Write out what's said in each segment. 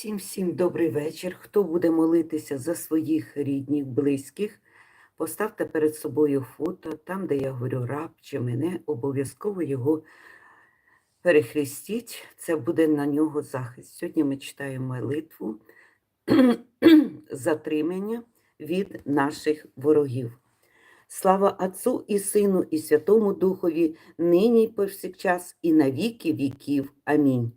Всім всім добрий вечір. Хто буде молитися за своїх рідних, близьких, поставте перед собою фото, там, де я говорю раб чи мене, обов'язково його перехрестіть. Це буде на нього захист. Сьогодні ми читаємо молитву затримання від наших ворогів. Слава Отцу і Сину, і Святому Духові, нині повсякчас, і на віки віків. Амінь.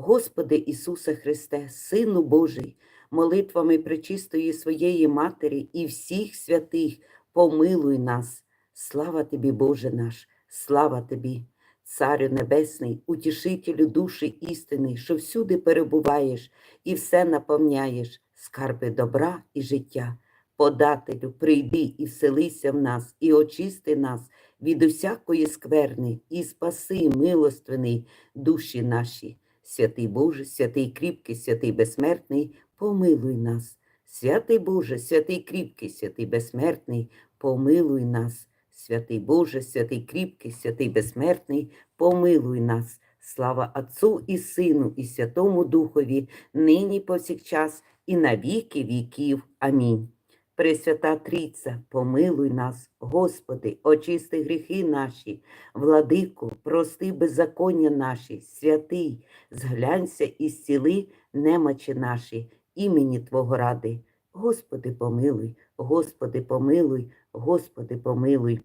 Господи Ісусе Христе, Сину Божий, молитвами пречистої своєї Матері і всіх святих, помилуй нас. Слава Тобі, Боже наш, слава Тобі, Царю Небесний, утішителю душі істини, що всюди перебуваєш і все наповняєш, скарби добра і життя. Подателю, прийди і вселися в нас, і очисти нас від усякої скверни, і спаси, милостивний, душі наші. Святий Боже, святий кріпкий, святий безсмертний, помилуй нас. Святий Боже, святий кріпкий, святий безсмертний, помилуй нас. Святий Боже, святий кріпкий, святий безсмертний, помилуй нас. Слава Отцу і Сину, і Святому Духові, нині повсякчас, і на віки віків. Амінь. Пресвята Трійця, помилуй нас, Господи, очисти гріхи наші, владику, прости беззаконня наші, святий, зглянься і зціли немочі наші, імені Твого ради. Господи, помилуй, Господи, помилуй, Господи, помилуй.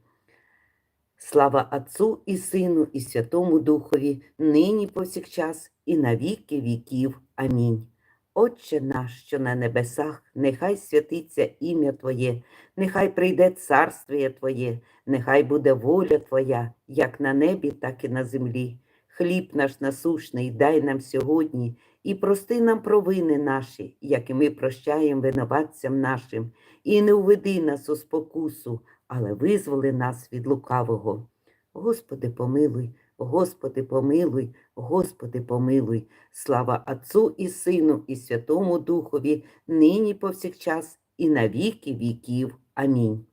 Слава Отцу і Сину, і Святому Духові, нині повсякчас, і на віки віків. Амінь. Отче наш, що на небесах, нехай святиться ім'я Твоє, нехай прийде царствіє Твоє, нехай буде воля Твоя, як на небі, так і на землі. Хліб наш насушний дай нам сьогодні і прости нам провини наші, як і ми прощаємо винуватцям нашим, і не уведи нас у спокусу, але визволи нас від лукавого. Господи, помилуй, Господи, помилуй, Господи, помилуй. Слава Отцу і Сину, і Святому Духові, нині повсякчас, і на віки віків. Амінь.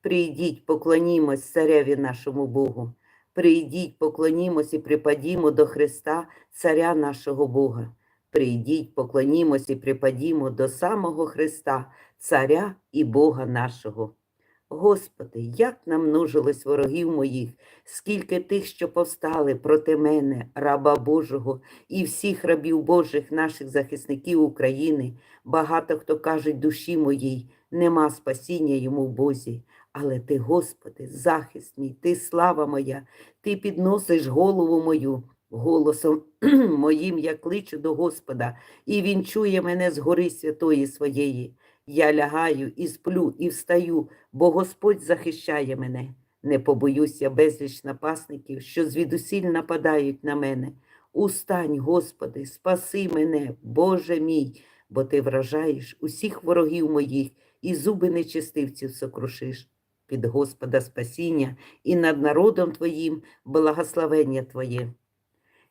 Прийдіть, поклонімось цареві нашому Богу. Прийдіть, поклонімось і припадімо до Христа, Царя нашого Бога. Прийдіть, поклонімось і припадімо до самого Христа, Царя і Бога нашого. Господи, як намножилось ворогів моїх, скільки тих, що повстали проти мене, раба Божого, і всіх рабів Божих, наших захисників України, багато хто кажуть душі моїй, нема спасіння йому в Бозі. Але ти, Господи, захист мій, ти слава моя, ти підносиш голову мою. Голосом моїм я кличу до Господа, і Він чує мене з гори святої своєї. Я лягаю і сплю, і встаю, бо Господь захищає мене. Не побоюся безліч напасників, що звідусіль нападають на мене. Устань, Господи, спаси мене, Боже мій, бо ти вражаєш усіх ворогів моїх і зуби нечистивців сокрушиш. Від Господа спасіння і над народом Твоїм благословення Твоє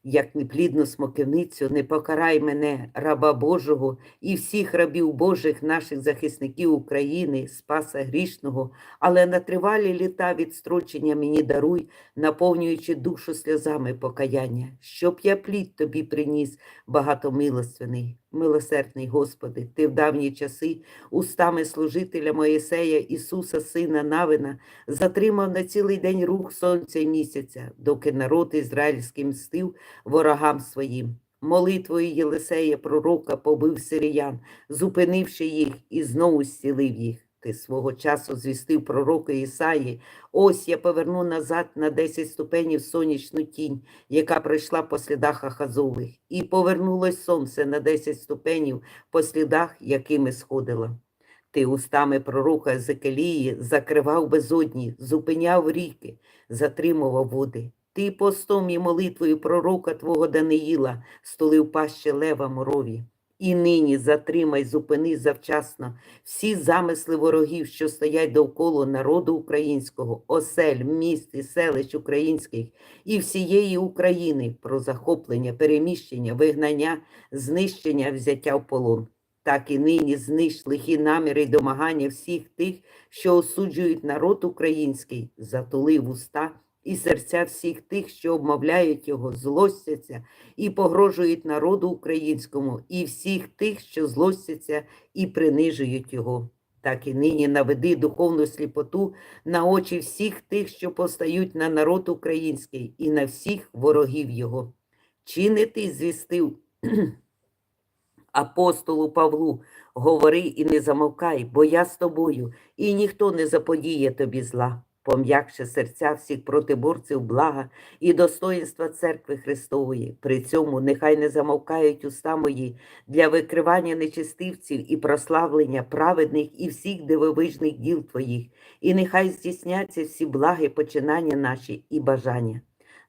як неплідну смоківницю, не покарай мене, раба Божого, і всіх рабів Божих, наших захисників України, Спаса грішного, але на тривалі літа відстрочення мені даруй, наповнюючи душу сльозами покаяння, щоб я плід тобі приніс, багатомилостивний, милосердний Господи, Ти в давні часи устами служителя Моїсея Ісуса, Сина Навина, затримав на цілий день рух сонця і місяця, доки народ ізраїльський мстив ворогам своїм. Молитвою Єлисея пророка побив сиріян, зупинивши їх і знову зцілив їх. Ти свого часу звістив пророка Ісаї, ось я поверну назад на 10 ступенів сонячну тінь, яка пройшла по слідах Ахазових, і повернулось сонце на 10 ступенів по слідах, якими сходила. Ти устами пророка Езекелії закривав безодні, зупиняв ріки, затримував води. Ти постом і молитвою пророка Твого Даниїла столив паще лева морові. І нині затримай, зупини завчасно всі замисли ворогів, що стоять довкола народу українського, осель, міст і селищ українських і всієї України про захоплення, переміщення, вигнання, знищення, взяття в полон. Так і нині знищ лихі наміри й домагання всіх тих, що осуджують народ український, затулив уста і серця всіх тих, що обмовляють його, злостяться і погрожують народу українському, і всіх тих, що злостяться і принижують його. Так і нині наведи духовну сліпоту на очі всіх тих, що постають на народ український, і на всіх ворогів його. Чи не ти звістив апостолу Павлу, говори і не замовкай, бо я з тобою, і ніхто не заподіє тобі зла. Пом'якше серця всіх протиборців блага і достоїнства церкви Христової. При цьому нехай не замовкають уста мої для викривання нечистивців і прославлення праведних і всіх дивовижних діл твоїх, і нехай здійсняться всі благи починання наші і бажання.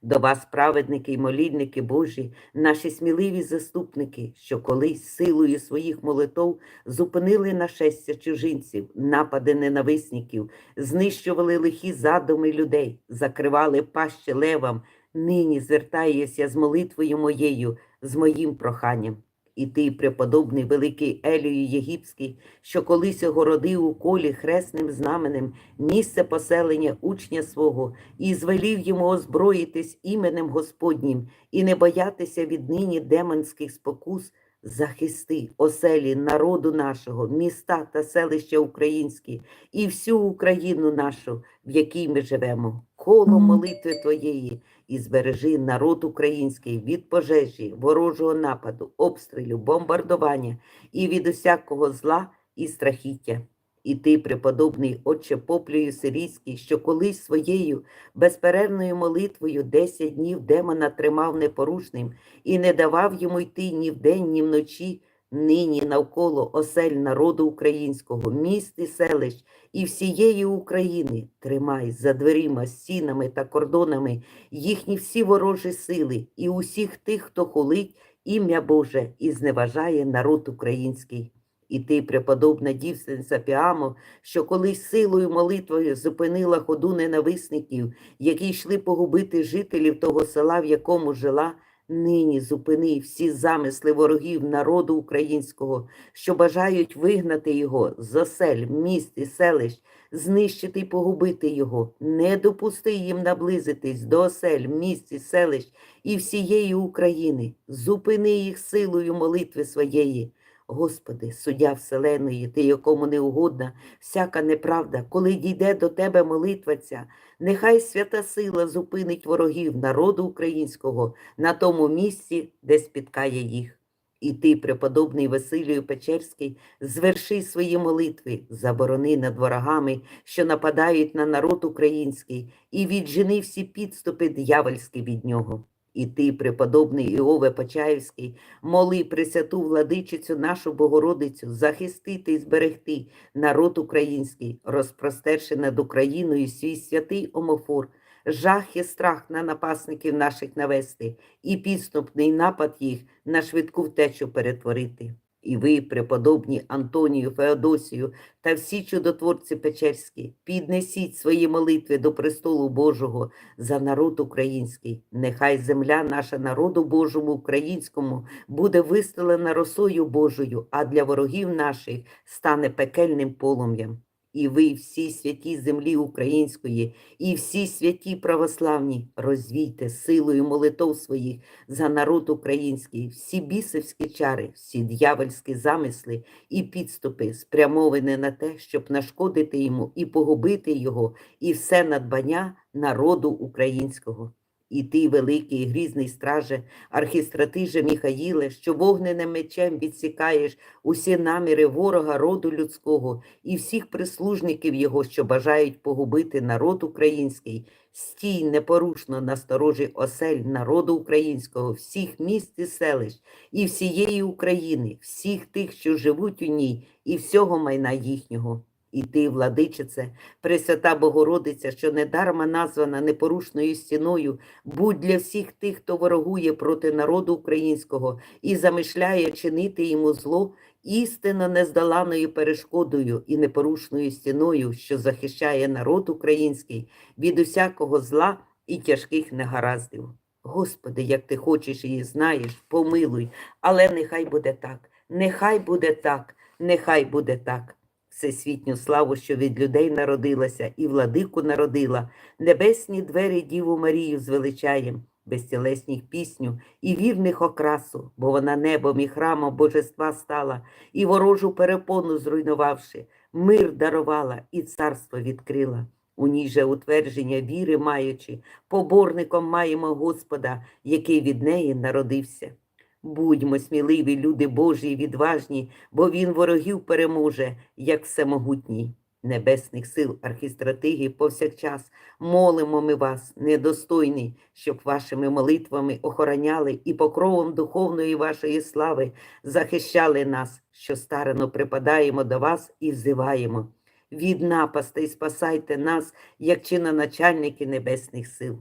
До вас, праведники й молільники Божі, наші сміливі заступники, що колись силою своїх молитов зупинили нашестя чужинців, напади ненависників, знищували лихі задуми людей, закривали пащі левам. Нині звертаюся з молитвою моєю, з моїм проханням. І ти, преподобний великий Елію Єгипський, що колись огородив у колі хресним знаменем місце поселення учня свого, і звелів йому озброїтись іменем Господнім, і не боятися віднині демонських спокус, захисти оселі народу нашого, міста та селища українські, і всю Україну нашу, в якій ми живемо, коло молитви Твоєї, і збережи народ український від пожежі, ворожого нападу, обстрілю, бомбардування і від усякого зла і страхіття. І ти, преподобний отче Поплюю Сирійський, що колись своєю безперервною молитвою десять днів демона тримав непорушним і не давав йому йти ні вдень, ні вночі, нині навколо осель народу українського, міст і селищ і всієї України тримай за дверима, стінами та кордонами їхні всі ворожі сили і усіх тих, хто хулить ім'я Боже і зневажає народ український. І ти, преподобна дівственниця Піамо, що колись силою молитвою зупинила ходу ненависників, які йшли погубити жителів того села, в якому жила, нині зупини всі замисли ворогів народу українського, що бажають вигнати його з осель, міст і селищ, знищити й погубити його, не допусти їм наблизитись до осель, міст і селищ і всієї України, зупини їх силою молитви своєї. Господи, суддя Вселеної, ти якому не угодна, всяка неправда, коли дійде до тебе молитва ця, нехай свята сила зупинить ворогів народу українського на тому місці, де спіткає їх. І ти, преподобний Василію Печерський, зверши свої молитви, заборони над ворогами, що нападають на народ український, і віджени всі підступи дьявольські від нього. І ти, преподобний Іове Почаївський, моли Пресвяту владичицю нашу Богородицю захистити і зберегти народ український, розпростерши над Україною свій святий омофор, жах і страх на напасників наших навести, і підступний напад їх на швидку втечу перетворити. І ви, преподобні Антонію, Феодосію та всі чудотворці Печерські, піднесіть свої молитви до престолу Божого за народ український. Нехай земля наша народу Божому українському буде вистелена росою Божою, а для ворогів наших стане пекельним полум'ям. І ви, всі святі землі української, і всі святі православні, розвійте силою молитов своїх за народ український, всі бісовські чари, всі дьявольські замисли і підступи, спрямовані на те, щоб нашкодити йому і погубити його, і все надбання народу українського. І ти, великий грізний страже, архістратиже Міхаїле, що вогненим мечем відсікаєш усі наміри ворога роду людського і всіх прислужників його, що бажають погубити народ український, стій непорушно на сторожі осель народу українського, всіх міст і селищ, і всієї України, всіх тих, що живуть у ній, і всього майна їхнього. І ти, владичице, Пресвята Богородиця, що недарма названа непорушною стіною, будь для всіх тих, хто ворогує проти народу українського і замишляє чинити йому зло, істинно нездоланою перешкодою і непорушною стіною, що захищає народ український від усякого зла і тяжких негараздів. Господи, як ти хочеш і знаєш, помилуй, але нехай буде так, нехай буде так, нехай буде так. Всесвітню славу, що від людей народилася, і владику народила, небесні двері Діву Марію звеличаєм, безтілесних пісню і вірних окрасу, бо вона небом і храмом божества стала, і ворожу перепону зруйнувавши, мир дарувала і царство відкрила. У ній же утвердження віри маючи, поборником маємо Господа, який від неї народився. Будьмо сміливі, люди Божі, і відважні, бо Він ворогів переможе, як всемогутній. Небесних сил архістратиги повсякчас молимо ми вас, недостойний, щоб вашими молитвами охороняли і покровом духовної вашої слави захищали нас, що старано припадаємо до вас і взиваємо. Від напастей спасайте нас, як чиноначальники небесних сил.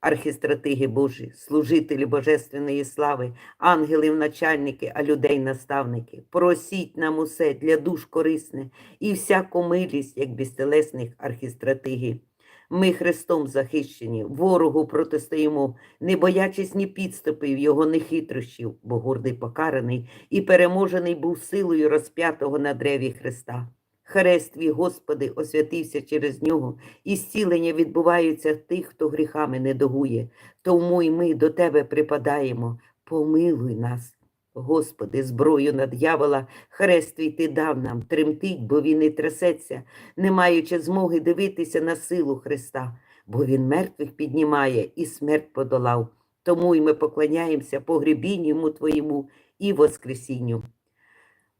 Архістратиги Божі, служителі Божественної слави, ангелів начальники, а людей наставники, просіть нам усе для душ корисне і всяку милість, як безтелесних архістратигів. Ми Христом захищені, ворогу протистоїмо, не боячись ні підступів його, ні хитрощів, бо гордий покараний і переможений був силою розп'ятого на древі Христа. Хрест твій, Господи, освятився через нього, і зцілення відбуваються тих, хто гріхами не догує. Тому й ми до Тебе припадаємо. Помилуй нас. Господи, зброю на дьявола, хрест твій ти дав нам, тремтить, бо він і трясеться, не маючи змоги дивитися на силу Христа, бо Він мертвих піднімає і смерть подолав. Тому й ми поклоняємося погребінню Твоєму і Воскресінню.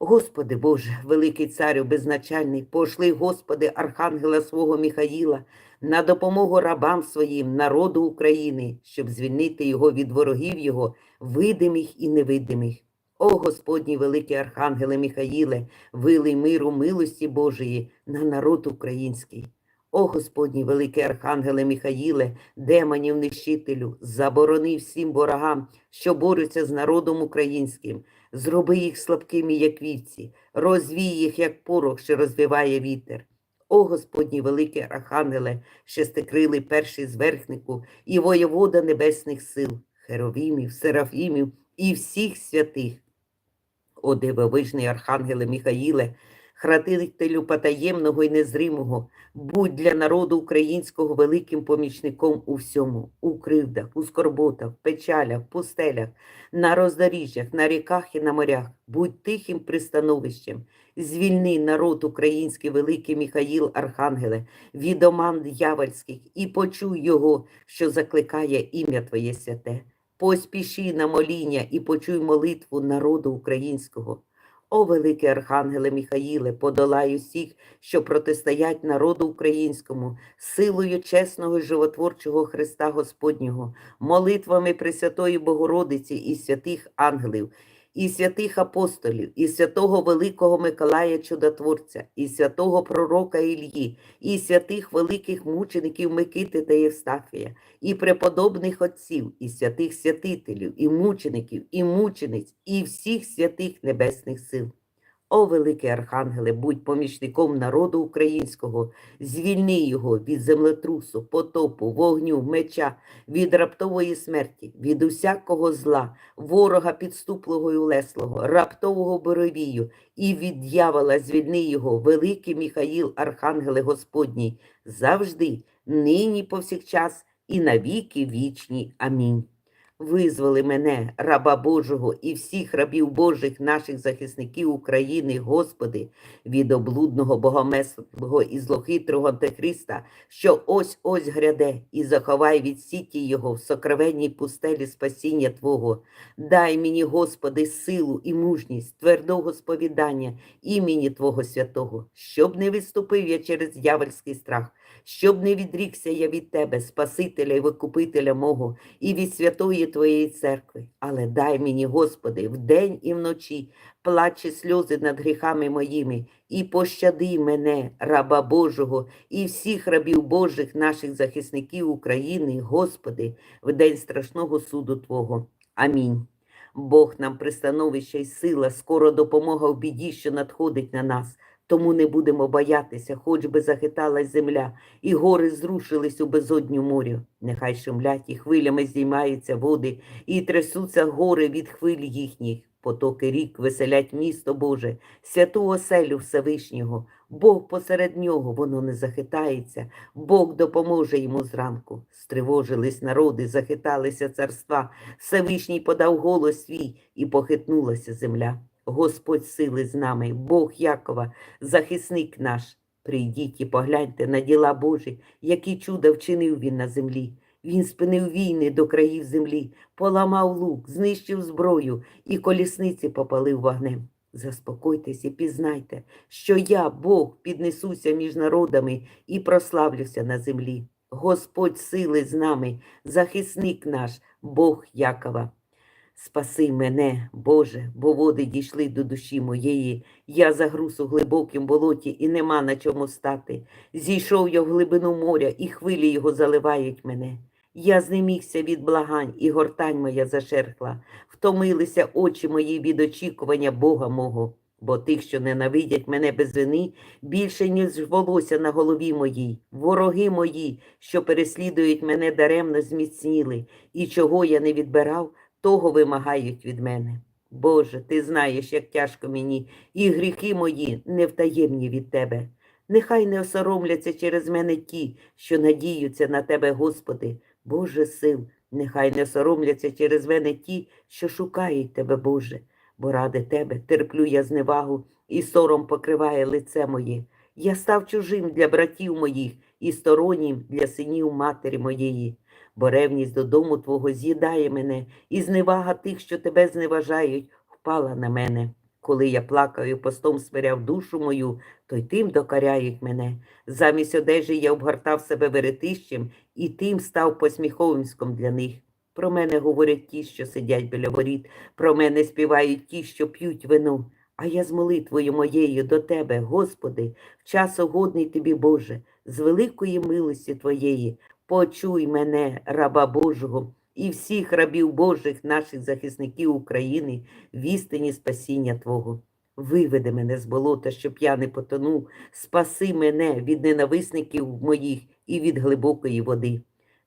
Господи Боже, великий царю безначальний, пошли, Господи, архангела свого Михаїла, на допомогу рабам своїм, народу України, щоб звільнити його від ворогів його, видимих і невидимих. О Господній великий архангеле Михаїле, вилий миру милості Божої на народ український. О Господній великий архангеле Михаїле, демонів нищителю, заборони всім ворогам, що борються з народом українським, зроби їх слабкими, як вівці, розвій їх, як порох, що розвиває вітер. О Господні великий архангеле, шестикрилий перший зверхнику і воєвода небесних сил, херовімів, серафімів і всіх святих. О дивовижний архангеле Михаїле, хратителю потаємного і незримого, будь для народу українського великим помічником у всьому, у кривдах, у скорботах, печалях, пустелях, на роздоріжжях, на ріках і на морях, будь тихим пристановищем, звільни народ український, великий Михаїл Архангеле, від оман дьявольських, і почуй його, що закликає ім'я Твоє святе. Поспіши на моління і почуй молитву народу українського. О, великий Архангеле Михаїле, подолай усіх, що протистоять народу українському, силою чесного і животворчого Христа Господнього, молитвами Пресвятої Богородиці і святих ангелів, і святих апостолів, і святого Великого Миколая Чудотворця, і святого Пророка Ільї, і святих великих мучеників Микити та Євстафія, і преподобних отців, і святих святителів, і мучеників, і мучениць, і всіх святих небесних сил. О, великий Архангеле, будь помічником народу українського, звільни його від землетрусу, потопу, вогню, меча, від раптової смерті, від усякого зла, ворога підступлого і улеслого, раптового боровію, і від дьявола звільни його, великий Михаїл, Архангеле Господній, завжди, нині повсякчас і навіки вічні. Амінь. Визволи мене, раба Божого, і всіх рабів Божих, наших захисників України, Господи, від облудного богомеслого і злохитрого Антихриста, що ось ось гряде, і заховай від сіті його в сокровенній пустелі спасіння Твого. Дай мені, Господи, силу і мужність, твердого сповідання імені Твого святого, щоб не відступив я через дьявольський страх, щоб не відрікся я від Тебе, Спасителя і Викупителя мого, і від святої Твоєї церкви. Але дай мені, Господи, вдень і вночі плаче сльози над гріхами моїми, і пощади мене, раба Божого, і всіх рабів Божих, наших захисників України, Господи, в день страшного суду Твого. Амінь. Бог нам пристановище й сила, скоро допомога в біді, що надходить на нас. Тому не будемо боятися, хоч би захиталась земля, і гори зрушились у безодню морю. Нехай шумлять і хвилями здіймаються води, і трясуться гори від хвиль їхніх. Потоки рік веселять місто Боже, святу оселю Всевишнього. Бог посеред нього воно не захитається, Бог допоможе йому зранку. Стривожились народи, захиталися царства, Всевишній подав голос свій, і похитнулася земля. Господь сили з нами, Бог Якова, захисник наш. Прийдіть і погляньте на діла Божі, які чуда вчинив він на землі. Він спинив війни до країв землі, поламав лук, знищив зброю і колісниці попалив вогнем. Заспокойтесь і пізнайте, що я, Бог, піднесуся між народами і прославлюся на землі. Господь сили з нами, захисник наш, Бог Якова. Спаси мене, Боже, бо води дійшли до душі моєї. Я загруз у глибокім болоті, і нема на чому стати. Зійшов я в глибину моря, і хвилі його заливають мене. Я знемігся від благань, і гортань моя зашерхла. Втомилися очі мої від очікування Бога мого. Бо тих, що ненавидять мене без вини, більше, ніж волосся на голові моїй. Вороги мої, що переслідують мене даремно зміцніли, і чого я не відбирав, того вимагають від мене. Боже, ти знаєш, як тяжко мені, і гріхи мої невтаємні від тебе. Нехай не осоромляться через мене ті, що надіються на тебе, Господи, Боже сил, нехай не соромляться через мене ті, що шукають тебе, Боже, бо ради тебе терплю я зневагу, і сором покриває лице моє. Я став чужим для братів моїх і стороннім для синів матері моєї бо ревність додому Твого з'їдає мене, і зневага тих, що тебе зневажають, впала на мене. Коли я плакав і постом смиряв душу мою, то й тим докаряють мене. Замість одежі я обгортав себе веретищем, і тим став посміховиськом для них. Про мене говорять ті, що сидять біля воріт, про мене співають ті, що п'ють вино. А я з молитвою моєю до Тебе, Господи, в час угодний Тобі, Боже, з великої милості Твоєї, Почуй мене, раба Божого, і всіх рабів Божих, наших захисників України, в істині спасіння Твого. Виведи мене з болота, щоб я не потонув, спаси мене від ненависників моїх і від глибокої води.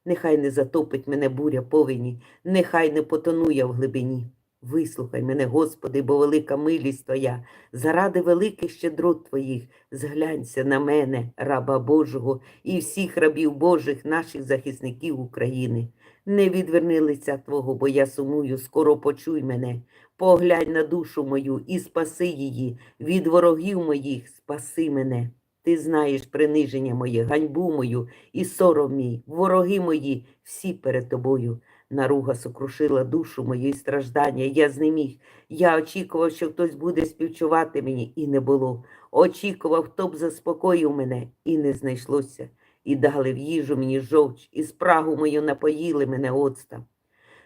Нехай не затопить мене буря повені, нехай не потону я в глибині. Вислухай мене, Господи, бо велика милість Твоя, заради великих щедрот Твоїх, зглянься на мене, раба Божого, і всіх рабів Божих, наших захисників України. Не відверни лиця Твого, бо я сумую, скоро почуй мене. Поглянь на душу мою і спаси її, від ворогів моїх спаси мене. Ти знаєш приниження моє, ганьбу мою і сором мій, вороги мої, всі перед тобою. Наруга сокрушила душу мою і страждання. Я знеміг. Я очікував, що хтось буде співчувати мені, і не було. Очікував, хто б заспокоїв мене, і не знайшлося. І дали в їжу мені жовч, і спрагу мою напоїли мене оцтом.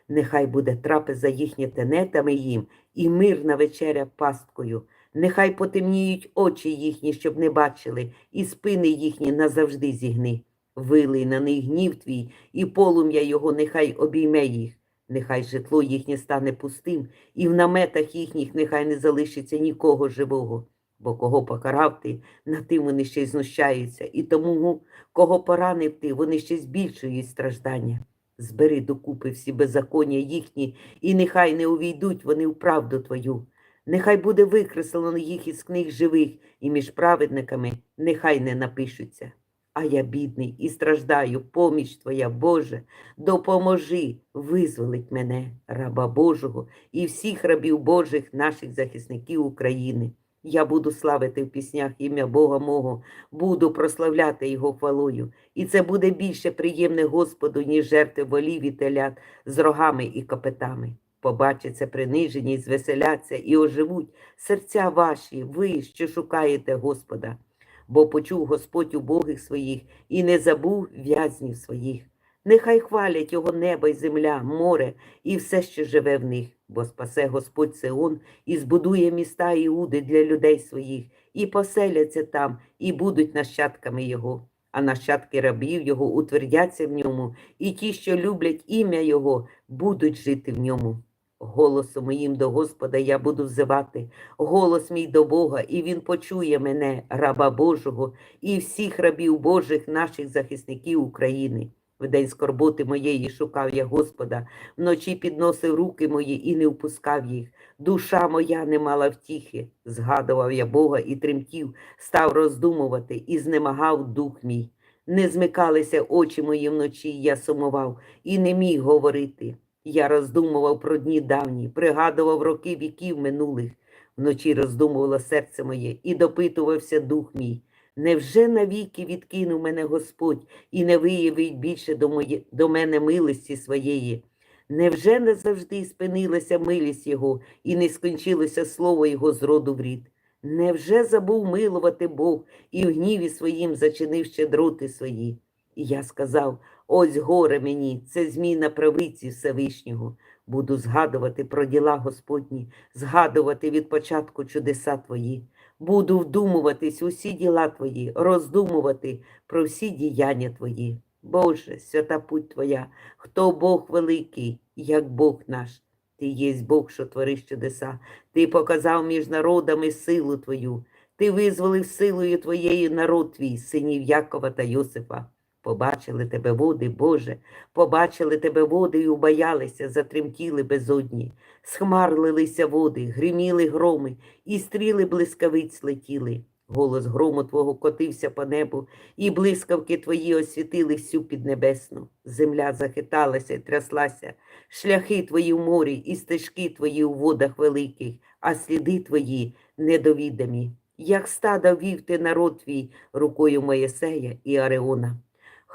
Нехай буде трапеза їхня тенетами їм, і мирна вечеря пасткою. Нехай потемніють очі їхні, щоб не бачили, і спини їхні назавжди зігни. Вилий на них гнів твій, і полум'я його нехай обійме їх. Нехай житло їхнє стане пустим, і в наметах їхніх нехай не залишиться нікого живого. Бо кого покарав ти, на тим вони ще й знущаються, і тому, кого поранив ти, вони ще збільшують страждання. Збери докупи всі беззаконня їхні, і нехай не увійдуть вони в правду твою. Нехай буде викреслено їх із книг живих, і між праведниками нехай не напишуться. А я бідний і страждаю, поміч Твоя, Боже, допоможи, визволить мене, раба Божого, і всіх рабів Божих, наших захисників України. Я буду славити в піснях ім'я Бога мого, буду прославляти Його хвалою. І це буде більше приємне Господу, ніж жертви волів і телят з рогами і копитами. Побачаться принижені, звеселяться і оживуть серця ваші, ви, що шукаєте Господа бо почув Господь убогих своїх і не забув в'язнів своїх. Нехай хвалять його небо й земля, море і все, що живе в них, бо спасе Господь Сеон і збудує міста Іуди для людей своїх, і поселяться там, і будуть нащадками Його. А нащадки рабів Його утвердяться в ньому, і ті, що люблять ім'я Його, будуть жити в ньому. Голосом моїм до Господа я буду взивати, голос мій до Бога, і Він почує мене, раба Божого, і всіх рабів Божих, наших захисників України. В день скорботи моєї шукав я Господа, вночі підносив руки мої і не впускав їх. Душа моя не мала втіхи. Згадував я Бога і тремтів, став роздумувати, і знемагав дух мій. Не змикалися очі мої вночі, я сумував, і не міг говорити. Я роздумував про дні давні, пригадував роки віків минулих. Вночі роздумувало серце моє і допитувався дух мій. Невже навіки відкинув мене Господь і не виявить більше до, моє, до мене милості своєї? Невже не завжди спинилася милість Його і не скончилося слово Його з роду в рід? Невже забув милувати Бог і в гніві своїм зачинив щедроти свої? І я сказав: ось горе мені, це зміна правиці Всевишнього. Буду згадувати про діла Господні, згадувати від початку чудеса Твої. Буду вдумуватись усі діла Твої, роздумувати про всі діяння Твої. Боже, свята путь Твоя, хто Бог великий, як Бог наш. Ти єсть Бог, що твориш чудеса. Ти показав між народами силу Твою. Ти визволив силою Твоєю народ твій, синів Якова та Йосипа. Побачили тебе води, Боже, побачили тебе води і убоялися, затремтіли безодні. Схмарлилися води, гриміли громи, і стріли блискавиць летіли. Голос грому твого котився по небу, і блискавки твої освітили всю піднебесну. Земля захиталася й тряслася, шляхи твої в морі, і стежки твої у водах великих, а сліди твої недовідомі. Як стада вів ти народ твій рукою Моєсея і Ареона.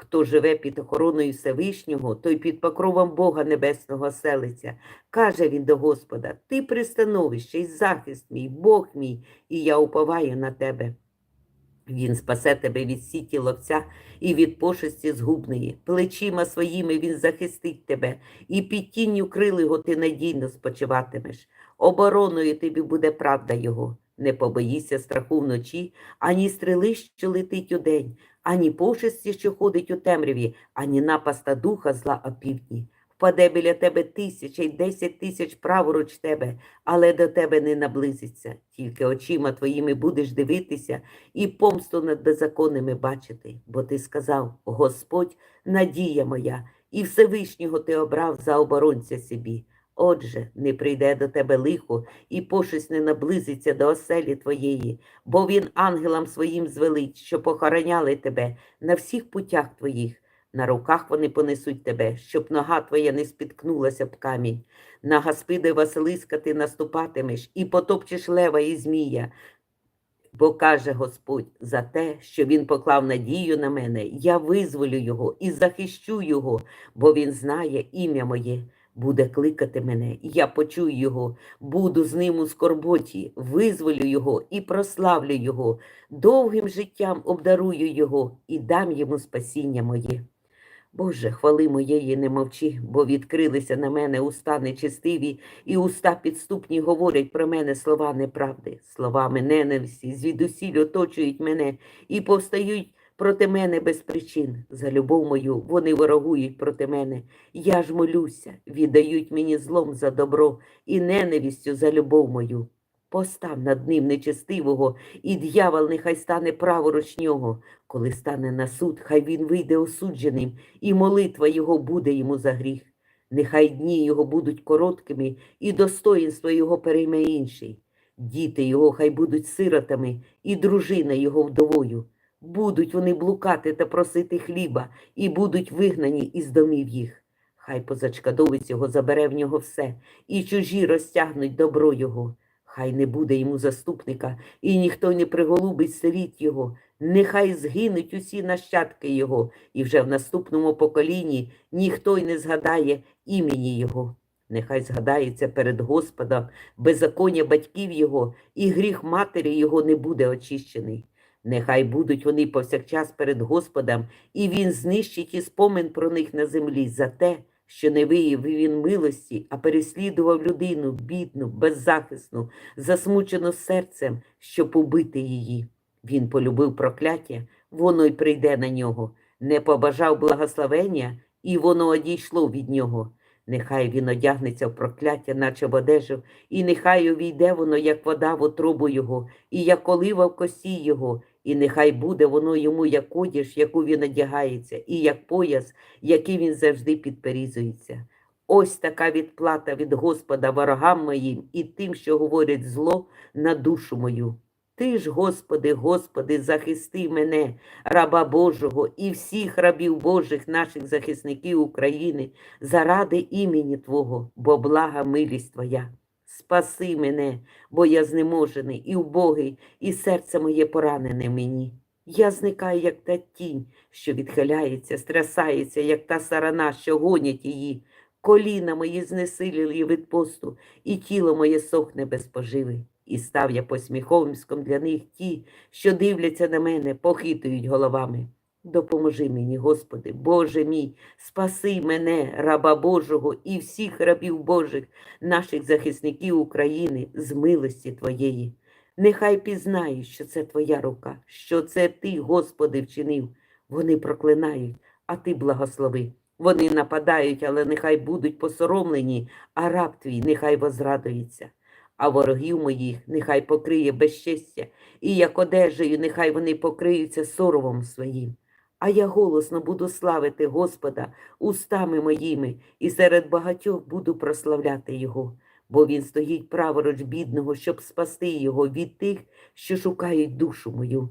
Хто живе під охороною Всевишнього, той під покровом Бога Небесного селиться. Каже він до Господа: Ти пристановище й захист мій, Бог мій, і я уповаю на тебе. Він спасе тебе від сіті ловця і від пошесті згубної. Плечима своїми він захистить тебе, і під тінню крил його ти надійно спочиватимеш. Обороною тобі буде правда його. Не побоїся страху вночі, ані стріли, що летить удень, ані пошесті, що ходить у темряві, ані напаста духа зла опівдні. Впаде біля тебе тисяча й десять тисяч праворуч тебе, але до тебе не наблизиться. Тільки очима твоїми будеш дивитися і помсту над беззаконними бачити. Бо ти сказав: Господь, надія моя, і Всевишнього ти обрав за оборонця собі. Отже, не прийде до тебе лихо, і пошесть не наблизиться до оселі твоєї, бо він ангелам своїм звелить, що похороняли тебе на всіх путях твоїх. На руках вони понесуть тебе, щоб нога твоя не спіткнулася б камінь. На Гаспиди Василиска ти наступатимеш і потопчеш лева і змія. Бо каже Господь, за те, що він поклав надію на мене, я визволю його і захищу його, бо він знає ім'я моє. Буде кликати мене, я почую його, буду з ним у скорботі, визволю його і прославлю його, довгим життям обдарую його і дам йому спасіння моє. Боже, хвали моєї не мовчи, бо відкрилися на мене уста нечистиві, і уста підступні говорять про мене слова неправди, словами ненависті, звідусіль оточують мене і повстають проти мене без причин. За любов мою вони ворогують проти мене. Я ж молюся, віддають мені злом за добро і ненавистю за любов мою. Постав над ним нечестивого, і дьявол нехай стане праворуч нього. Коли стане на суд, хай він вийде осудженим, і молитва його буде йому за гріх. Нехай дні його будуть короткими, і достоїнство його перейме інший. Діти його хай будуть сиротами, і дружина його вдовою. Будуть вони блукати та просити хліба, і будуть вигнані із домів їх. Хай позачкадовець його забере в нього все, і чужі розтягнуть добро його. Хай не буде йому заступника, і ніхто не приголубить сиріт його. Нехай згинуть усі нащадки його, і вже в наступному поколінні ніхто й не згадає імені його. Нехай згадається перед Господом беззаконня батьків його, і гріх матері його не буде очищений. Нехай будуть вони повсякчас перед Господом, і він знищить і спомин про них на землі за те, що не виявив він милості, а переслідував людину, бідну, беззахисну, засмучену серцем, щоб убити її. Він полюбив прокляття, воно й прийде на нього, не побажав благословення, і воно одійшло від нього. Нехай він одягнеться в прокляття, наче в одежу, і нехай увійде воно, як вода в отробу його, і як олива в косі його, і нехай буде воно йому, як одіж, яку він одягається, і як пояс, який він завжди підперізується. Ось така відплата від Господа ворогам моїм і тим, що говорять зло на душу мою. Ти ж, Господи, Господи, захисти мене, раба Божого, і всіх рабів Божих, наших захисників України, заради імені Твого, бо блага милість Твоя. Спаси мене, бо я знеможений і убогий, і серце моє поранене мені. Я зникаю, як та тінь, що відхиляється, стрясається, як та сарана, що гонять її. Коліна мої знесиліли від посту, і тіло моє сохне без поживи. І став я посміховиськом для них ті, що дивляться на мене, похитують головами. Допоможи мені, Господи, Боже мій, спаси мене, раба Божого, і всіх рабів Божих, наших захисників України, з милості Твоєї. Нехай пізнають, що це Твоя рука, що це Ти, Господи, вчинив. Вони проклинають, а Ти благослови. Вони нападають, але нехай будуть посоромлені, а раб твій нехай возрадується. А ворогів моїх нехай покриє безчестя, і як одежею, нехай вони покриються соромом своїм. А я голосно буду славити Господа устами моїми, і серед багатьох буду прославляти Його, бо Він стоїть праворуч бідного, щоб спасти його від тих, що шукають душу мою.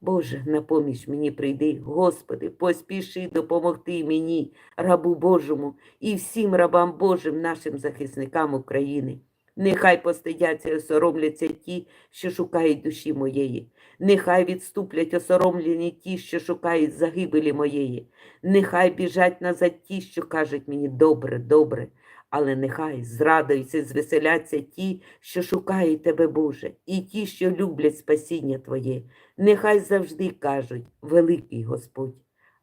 Боже, на поміч мені прийди, Господи, поспіши допомогти мені, рабу Божому, і всім рабам Божим, нашим захисникам України. Нехай постидяться і осоромляться ті, що шукають душі моєї. Нехай відступлять осоромлені ті, що шукають загибелі моєї. Нехай біжать назад ті, що кажуть мені добре, добре. Але нехай зрадуються і звеселяться ті, що шукають тебе, Боже, і ті, що люблять спасіння Твоє. Нехай завжди кажуть, великий Господь.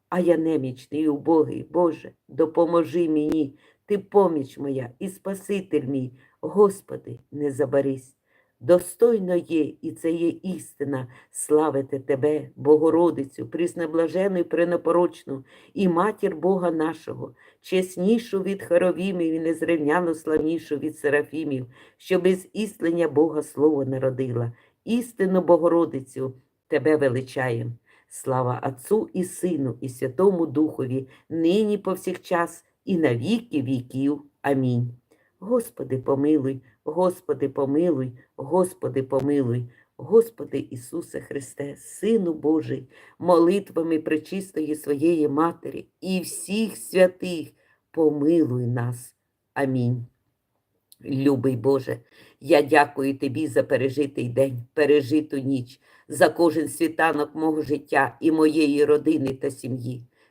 А я немічний і убогий, Боже, допоможи мені, ти поміч моя і Спаситель мій, Господи, не забарись. Достойно є, і це є істина, славити Тебе, Богородицю, приснеблажену і пренепорочну, і матір Бога нашого, чеснішу від хоровімів і незрівняно славнішу від серафімів, що без істлення Бога Слово народила. Істину Богородицю Тебе величаєм. Слава Отцу і Сину, і Святому Духові, нині повсякчас, і на віки віків. Амінь. Господи, помилуй, Господи, помилуй, Господи, помилуй, Господи Ісусе Христе, Сину Божий, молитвами пречистої своєї Матері і всіх святих, помилуй нас. Амінь. Любий Боже, я дякую Тобі за пережитий день, пережиту ніч, за кожен світанок мого життя і моєї родини та сім'ї,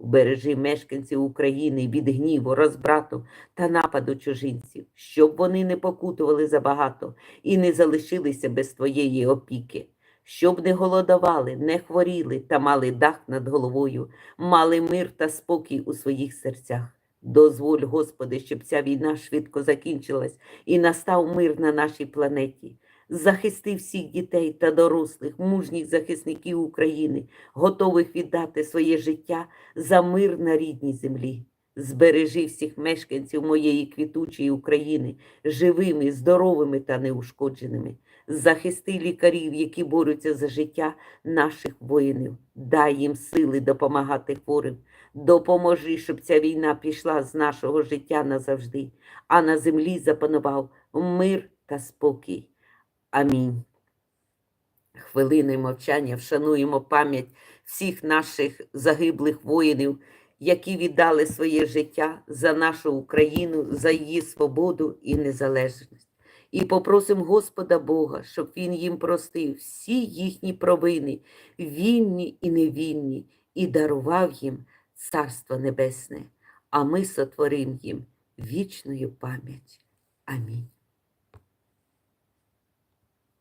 Убережи мешканців України від гніву, розбрату та нападу чужинців, щоб вони не покутували забагато і не залишилися без твоєї опіки, щоб не голодували, не хворіли та мали дах над головою, мали мир та спокій у своїх серцях. Дозволь, Господи, щоб ця війна швидко закінчилась і настав мир на нашій планеті. Захисти всіх дітей та дорослих, мужніх захисників України, готових віддати своє життя за мир на рідній землі. Збережи всіх мешканців моєї квітучої України живими, здоровими та неушкодженими. Захисти лікарів, які борються за життя наших воїнів. Дай їм сили допомагати хворим. Допоможи, щоб ця війна пішла з нашого життя назавжди, а на землі запанував мир та спокій. Амінь. Хвилиною мовчання вшануємо пам'ять всіх наших загиблих воїнів, які віддали своє життя за нашу Україну, за її свободу і незалежність. І попросимо Господа Бога, щоб Він їм простив всі їхні провини, вільні і невільні, і дарував їм Царство Небесне, а ми сотворим їм вічною пам'ять. Амінь.